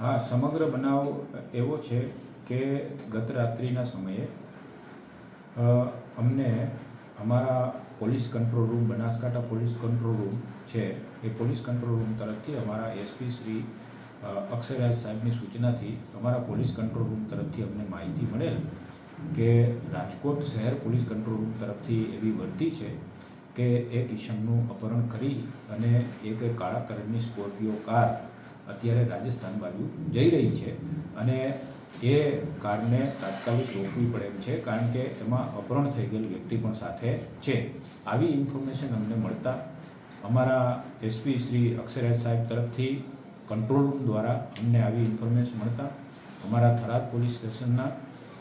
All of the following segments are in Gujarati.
હા, સમગ્ર બનાવ એવો છે કે ગત રાત્રિના સમયે અમને અમારા police control room, Banaskantha police control room છે, એ પોલીસ કંટ્રોલ રૂમ તરફથી અમારા એસપી શ્રી અક્ષરરાજ સાહેબની સૂચનાથી અમારા પોલીસ કંટ્રોલ રૂમ તરફથી અમને માહિતી મળેલ કે રાજકોટ શહેર પોલીસ કંટ્રોલ રૂમ તરફથી એવી વર્તી છે કે એક ઈસમનું અપહરણ કરી અને એક કાળા કલરની સ્કોર્પિયો કાર અત્યારે રાજસ્થાન બાજુ જઈ રહી છે અને એ કારને તાત્કાલિક રોકવી પડે એમ છે, કારણ કે એમાં અપહરણ થઈ ગયેલ વ્યક્તિ પણ સાથે છે. આવી ઇન્ફોર્મેશન અમને મળતા અમારા એસપી શ્રી અક્ષયરાજ સાહેબ તરફથી કંટ્રોલ રૂમ દ્વારા અમને આવી ઇન્ફોર્મેશન મળતા. અમારા થરાદ પોલીસ સ્ટેશનના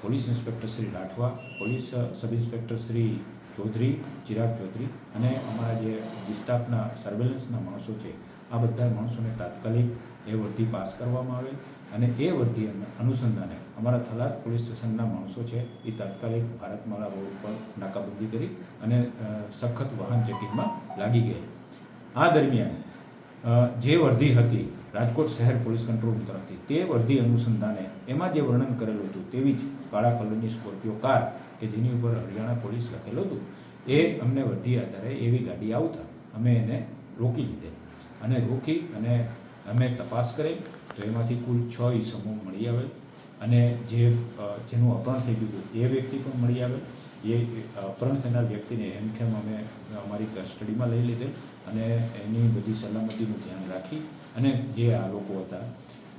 police inspector Shri Rathwa, police sub inspector Shri Chaudhary, Chirag Chaudhary અને અમારા જે ડિસ્ટાફના સર્વેલન્સના માણસો છે આ બધા માણસોને તાત્કાલિક એ વર્ધી પાસ કરવામાં આવે અને એ વર્ધી અનુસંધાને અમારા થલાદ પોલીસ સ્ટેશનના માણસો છે એ તાત્કાલિક ભારતમાળા રોડ ઉપર નાકાબંધી કરી અને સખત વાહન ચેકિંગમાં લાગી ગઈ આ દરમિયાન જે વર્ધી હતી રાજકોટ શહેર પોલીસ કંટ્રોલ તરફથી તે વર્ધી અનુસંધાને એમાં જે વર્ણન કરેલું હતું તેવી જ કાળા કલરની સ્કોર્પિયો કાર કે જેની ઉપર હરિયાણા પોલીસ લખેલું હતું, એ અમને વર્ધી આધારે એવી ગાડી આવતા અમે એને રોકી લીધેલ. અને રોકી અને અમે તપાસ કરી, તો એમાંથી કુલ છ ઈસમો મળી આવેલ. અને જે જેનું અપહરણ થઈ ગયું એ વ્યક્તિ પણ મળી આવેલ. એ અપહરણ થનાર વ્યક્તિને હેમખેમ અમે, અમારી કસ્ટડીમાં લઈ લીધેલ અને એની બધી સલામતીનું ધ્યાન રાખી અને જે આ લોકો હતા,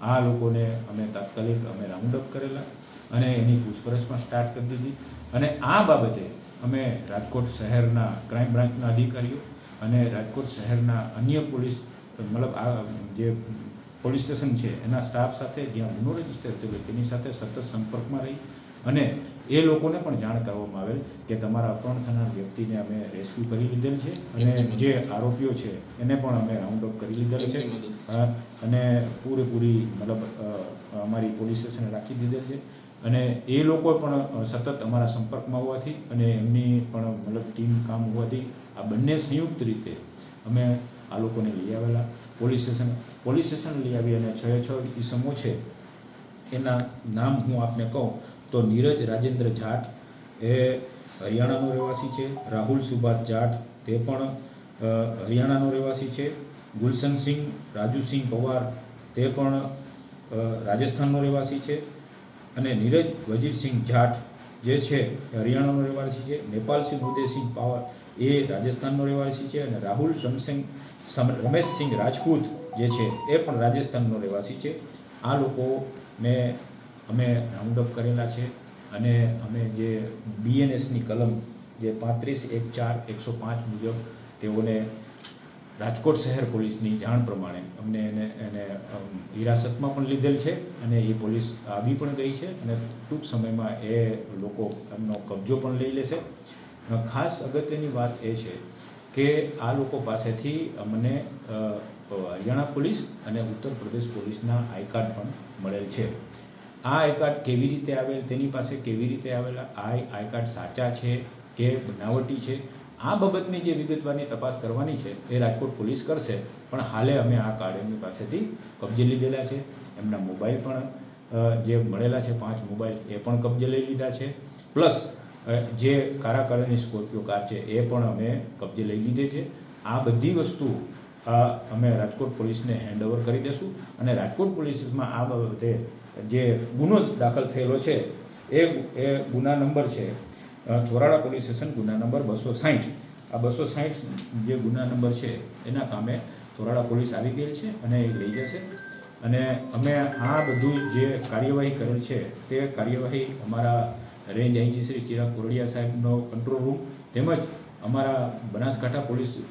આ લોકોને અમે તાત્કાલિક અમે રાઉન્ડ અપ કરેલા અને એની પૂછપરછ પણ સ્ટાર્ટ કરી દીધી. અને આ બાબતે અમે રાજકોટ શહેરના ક્રાઇમ બ્રાન્ચના અધિકારીઓ અને રાજકોટ શહેરના અન્ય પોલીસ મતલબ આ જે પોલીસ સ્ટેશન છે એના સ્ટાફ સાથે જ્યાં ગુનો રજિસ્ટર થયો તેની સાથે સતત સંપર્કમાં રહી અને એ લોકોને પણ જાણ કરવામાં આવેલ કે તમારા અપહરણ થનાર વ્યક્તિને અમે રેસ્ક્યુ કરી લીધેલ છે અને જે આરોપીઓ છે એને પણ અમે રાઉન્ડ અપ કરી લીધેલ છે. અને પૂરેપૂરી મતલબ અમારી પોલીસ સ્ટેશને રાખી દીધેલ છે. અને એ લોકો પણ સતત અમારા સંપર્કમાં હોવાથી અને એમની પણ, મતલબ, ટીમ કામ હોવાથી આ બંને સંયુક્ત રીતે અમે આ લોકોને લઈ આવેલા. પોલીસ સ્ટેશન પોલીસ સ્ટેશન લઈ આવી અને છ છ ઈસમો છે, એના નામ હું આપને કહું તો નીરજ રાજેન્દ્ર જાટ એ હરિયાણાનો રહેવાસી છે, રાહુલ સુભાષ જાટ તે પણ હરિયાણાનો રહેવાસી છે ગુલશનસિંહ રાજુસિંહ પવાર તે પણ રાજસ્થાનનો રહેવાસી છે અને નીરજ વજીરસિંહ જાટ જે છે, હરિયાણાનો રહેવાસી છે, નેપાલસિંહ ઉદયસિંહ પાવર એ રાજસ્થાનનો રહેવાસી છે અને રાહુલ રમસિંહ રમેશસિંહ રાજપૂત જે છે, એ પણ રાજસ્થાનનો રહેવાસી છે. આ લોકોને અમે રાઉન્ડ અપ કરેલા છે અને અમે જે બીએનએસની કલમ જે પાંત્રીસ એક ચાર એકસો પાંચ મુજબ તેઓને રાજકોટ શહેર પોલીસની જાણ પ્રમાણે અમને એને એને હિરાસતમાં પણ લીધેલ છે અને એ પોલીસ આવી પણ ગઈ છે અને ટૂંક સમયમાં એ લોકો એમનો કબજો પણ લઈ લેશે. ખાસ અગત્યની વાત એ છે કે આ લોકો પાસેથી અમને હરિયાણા પોલીસ અને ઉત્તર પ્રદેશ પોલીસના આઈ કાર્ડ પણ મળેલ છે. આ આઈ કાર્ડ કેવી રીતે આવેલ, તેની પાસે કેવી રીતે આવેલા, આ આઈ કાર્ડ સાચા છે કે બનાવટી છે આ બાબતની જે વિગતવારની તપાસ કરવાની છે એ રાજકોટ પોલીસ કરશે. પણ હાલે અમે આ કાર્ડ એમની પાસેથી કબજે લીધેલા છે. એમના મોબાઈલ પણ જે મળેલા છે, પાંચ મોબાઈલ, એ પણ કબજે લઈ લીધા છે. પ્લસ જે કારા કલરની સ્કોર્પિયો કાર છે, એ પણ અમે કબજે લઈ લીધે છે. આ બધી વસ્તુ અમે રાજકોટ પોલીસને હેન્ડઓવર કરી દેશું અને રાજકોટ પોલીસમાં આ બાબતે જે ગુનો દાખલ થયેલો છે, એ એ ગુના નંબર છે. થોરાળા પોલીસ સ્ટેશન ગુના નંબર બસો સાઠ આ બસો સાહીઠ જે ગુના નંબર છે, એના કામે થોરાળા પોલીસ આવી ગયેલ છે અને એ લઈ જશે. અને અમે આ બધું જે કાર્યવાહી કરેલ છે, તે કાર્યવાહી અમારા રેન્જ આઈજી શ્રી ચિરાગ કોરડિયા સાહેબનો કંટ્રોલ રૂમ તેમજ અમારા બનાસકાંઠા પોલીસ